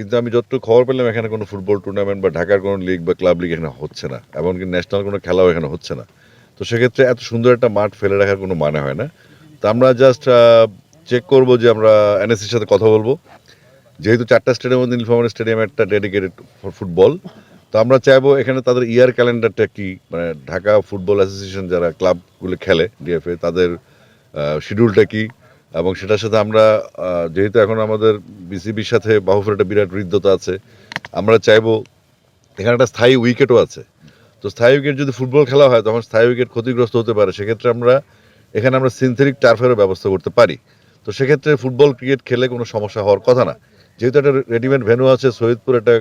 কিন্তু আমি যতটুকু খবর পেলাম, এখানে কোনো ফুটবল টুর্নামেন্ট বা ঢাকার কোনো লিগ বা ক্লাব লিগ এখানে হচ্ছে না। এমনকি ন্যাশনাল কোনো খেলাও এখানে হচ্ছে না। তো সেক্ষেত্রে এত সুন্দর একটা মাঠ ফেলে রাখার কোনো মানে হয় না। তো আমরা জাস্ট চেক করব যে আমরা এনএসসির সাথে কথা বলব। যেহেতু চারটা স্টেডিয়াম নীলফামারী স্টেডিয়াম একটা ডেডিকেটেড ফর ফুটবল তো আমরা চাইব এখানে তাদের ইয়ার ক্যালেন্ডারটা কি? মানে ঢাকা ফুটবল অ্যাসোসিয়েশন যারা ক্লাবগুলো খেলে ডিএফএ তাদের শিডিউলটা কি? এবং সেটার সাথে আমরা যেহেতু এখন আমাদের বিসিবির সাথে বাহুফের একটা বিরাট হৃদ্যতা আছে, আমরা চাইব এখানে একটা স্থায়ী উইকেটও আছে। তো স্থায়ী উইকেট যদি ফুটবল খেলা হয়, তখন স্থায়ী উইকেট ক্ষতিগ্রস্ত হতে পারে। সেক্ষেত্রে আমরা, এখানে আমরা সিনথেটিক টার্ফেরও ব্যবস্থা করতে পারি। তো সেক্ষেত্রে ফুটবল, ক্রিকেট খেলে কোনো সমস্যা হওয়ার কথা না। যেহেতু একটা রেডিমেড ভেনু আছে, সৈয়দপুর একটা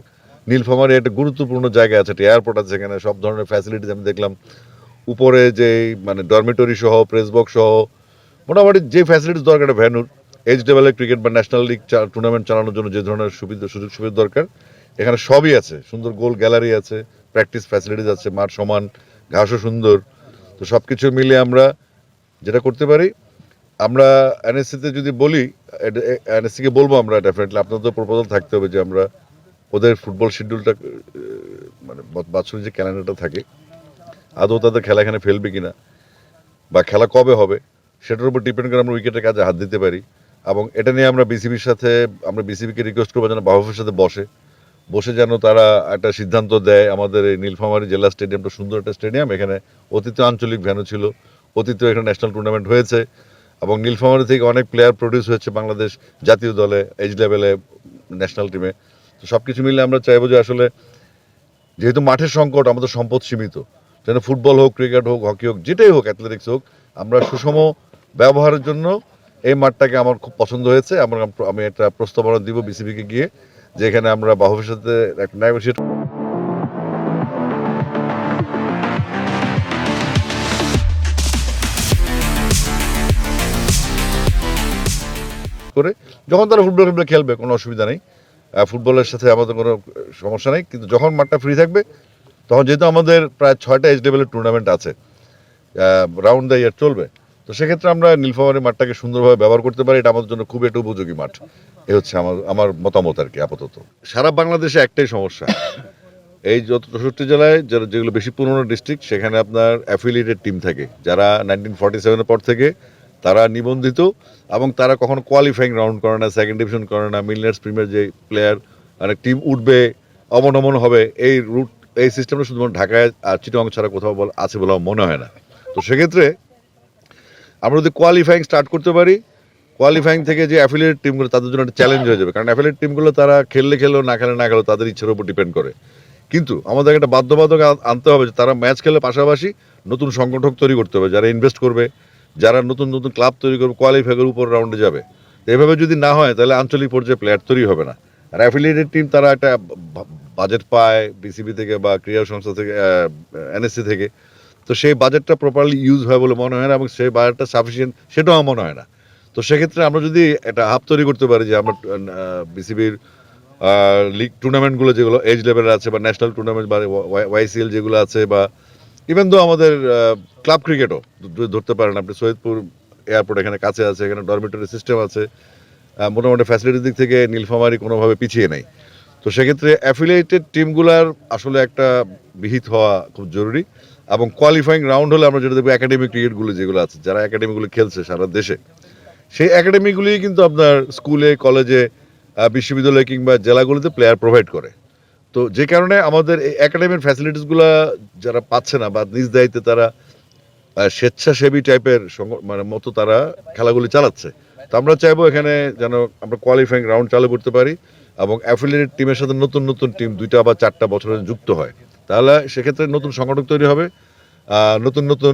নীলফামারি একটা গুরুত্বপূর্ণ জায়গা আছে, একটা এয়ারপোর্ট আছে সেখানে, সব ধরনের ফ্যাসিলিটিস আমি দেখলাম। উপরে যে মানে ডরমিটরি সহ প্রেস বক্স সহ মোটামুটি যে ফ্যাসিলিটিস দরকার ভ্যানুর। এইচ লেভেলের ক্রিকেট বা ন্যাশনাল লিগ টুর্নামেন্ট চালানোর জন্য যে ধরনের সুবিধা সুযোগ সুবিধা দরকার, এখানে সবই আছে। সুন্দর গোল গ্যালারি আছে প্র্যাকটিস ফ্যাসিলিটিস আছে, মাঠ সমান, ঘাসও সুন্দর। তো সব কিছু মিলে আমরা যেটা করতে পারি, আমরা এনএসসিতে যদি বলি এনএসসিকে বলব আমরা ডেফিনেটলি আপনাদের তো প্রপোজাল থাকতে হবে যে আমরা ওদের ফুটবল শিডিউলটা মানে বাৎসরিক যে ক্যালেন্ডারটা থাকে, আদৌ তাদের খেলা এখানে ফেলবে কিনা, বা খেলা কবে হবে সেটার উপর ডিপেন্ড করে আমরা উইকেটের কাজে হাত দিতে পারি। এবং এটা নিয়ে আমরা বিসিবির সাথে, আমরা বিসিবিকে রিকোয়েস্ট করব যেন বাহুফের সাথে বসে। বসে যেন তারা একটা সিদ্ধান্ত দেয় আমাদের এই নীলফামারী জেলা স্টেডিয়ামটা সুন্দর একটা স্টেডিয়াম। এখানে অতীত আঞ্চলিক ভ্যানু ছিল অতীত এখানে ন্যাশনাল টুর্নামেন্ট হয়েছে। এবং নীলফামারী থেকে অনেক প্লেয়ার প্রডিউস হয়েছে বাংলাদেশ জাতীয় দলে এজ লেভেলে ন্যাশনাল টিমে তো সব কিছু মিলে আমরা চাইব যে আসলে, যেহেতু মাঠের সংকট, আমাদের সম্পদ সীমিত। যেন ফুটবল হোক, ক্রিকেট হোক, হকি হোক, যেটাই হোক অ্যাথলেটিক্স হোক, আমরা সুষম ব্যবহারের জন্য এই মাঠটাকে আমার খুব পছন্দ হয়েছে। আমরা আমি একটা প্রস্তাবনা দিব বিসিবিকে গিয়ে, যে এখানে আমরা বাহুবের সাথে একটা নেগোসিয়েট করে যখন তারা ফুটবল খেলবে খেলবে, কোনো অসুবিধা নেই। ফুটবলের সাথে আমাদের কোনো সমস্যা নেই, কিন্তু যখন মাঠটা ফ্রি থাকবে, তখন যেহেতু আমাদের প্রায় ছয়টা এজ লেভেলের টুর্নামেন্ট আছে রাউন্ড দ্য ইয়ার চলবে তো সেক্ষেত্রে আমরা নীলফামারী মাঠটাকে সুন্দরভাবে ব্যবহার করতে পারি। এটা আমাদের জন্য খুব একটা উপযোগী মাঠ। এ হচ্ছে আমার আমার মতামত আর কি, আপাতত। সারা বাংলাদেশে একটাই সমস্যা। এই যত চৌষট্টি জেলায় যারা, যেগুলো বেশি পুরনো ডিস্ট্রিক্ট সেখানে আপনার অ্যাফিলিয়েটেড টিম থাকে। যারা নাইনটিন ফর্টি সেভেনের পর থেকে তারা নিবন্ধিত এবং তারা কখনো কোয়ালিফাইং রাউন্ড করে না সেকেন্ড ডিভিশন করে না। মিলিনার্স প্রিমিয়ার যে প্লেয়ার মানে টিম উঠবে অবনমন হবে, এই রুট এই সিস্টেমটা শুধুমাত্র ঢাকায় আর চিটং ছাড়া কোথাও আছে বলে মনে হয় না। তো সেক্ষেত্রে আমরা যদি কোয়ালিফাইং স্টার্ট করতে পারি কোয়ালিফাইং থেকে যে অ্যাফিলিয়েট টিমগুলো তাদের জন্য একটা চ্যালেঞ্জ হয়ে যাবে। কারণ অ্যাফিলিয়েট টিমগুলো তারা খেললে খেলেও না খেলে না খেলেও তাদের ইচ্ছার উপর ডিপেন্ড করে। কিন্তু আমাদের একটা বাধ্যবাধক আনতে হবে যে তারা ম্যাচ খেলে পাশাপাশি নতুন সংগঠক তৈরি করতে হবে, যারা ইনভেস্ট করবে, যারা নতুন নতুন ক্লাব তৈরি করবে কোয়ালিফাইয়ের উপর রাউন্ডে যাবে। এভাবে যদি না হয়, তাহলে আঞ্চলিক পর্যায়ে প্লেয়ার তৈরি হবে না। আর অ্যাফিলিয়েটেড টিম তারা একটা বাজেট পায় বিসিবি থেকে বা ক্রীড়া সংস্থা থেকে এনএসসি থেকে। তো সেই বাজেটটা প্রপারলি ইউজ হয় বলে মনে হয় না এবং সেই বাজেটটা সাফিসিয়েন্ট সেটাও আমার মনে হয় না। তো সেক্ষেত্রে আমরা যদি একটা হাফ তৈরি করতে পারি যে আমরা বিসিবির লিগ টুর্নামেন্টগুলো যেগুলো এজ লেভেলের আছে বা ন্যাশনাল টুর্নামেন্ট বা ওয়াইসিএল যেগুলো আছে বা ইভেন তো আমাদের ক্লাব ক্রিকেটও ধরতে পারেন আপনি। সৈয়দপুর এয়ারপোর্ট এখানে কাছে আছে, এখানে ডরমিটরি সিস্টেম আছে। মোটামুটি ফ্যাসিলিটির দিক থেকে নীলফামারি কোনোভাবে পিছিয়ে নেই। তো সেক্ষেত্রে অ্যাফিলিয়েটেড টিমগুলার আসলে একটা বিহিত হওয়া খুব জরুরি এবং কোয়ালিফাইং রাউন্ড হলে আমরা যেটা দেখব একাডেমি ক্রিকেটগুলো যেগুলো আছে, যারা একাডেমিগুলো খেলছে সারা দেশে, সেই একাডেমিগুলি কিন্তু আপনার স্কুলে কলেজে বিশ্ববিদ্যালয়ে কিংবা জেলাগুলোতে প্লেয়ার প্রোভাইড করে। তো যে কারণে আমাদের এই একাডেমির ফ্যাসিলিটিসগুলো যারা পাচ্ছে না বা নিজ দায়িত্বে তারা স্বেচ্ছাসেবী টাইপের মানে মতো তারা খেলাগুলি চালাচ্ছে। তো আমরা চাইব এখানে যেন আমরা কোয়ালিফাইং রাউন্ড চালু করতে পারি। এবং অ্যাফিলিয়েটেড টিমের সাথে নতুন নতুন টিম দুইটা বা চারটা বছরের যুক্ত হয়। তাহলে সেক্ষেত্রে নতুন সংগঠক তৈরি হবে নতুন নতুন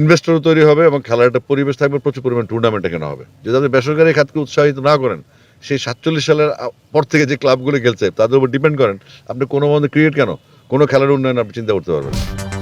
ইনভেস্টরও তৈরি হবে এবং খেলার একটা পরিবেশ থাকবে, প্রচুর পরিমাণ টুর্নামেন্ট এখানে হবে। যদি আপনি বেসরকারি খাতকে উৎসাহিত না করেন, সেই সাতচল্লিশ সালের পর থেকে যে ক্লাবগুলো খেলছে, তাদের উপর ডিপেন্ড করেন, আপনি কোনো মধ্যে ক্রিকেট কেন? কোনো খেলার উন্নয়ন আপনি চিন্তা করতে পারবেন না।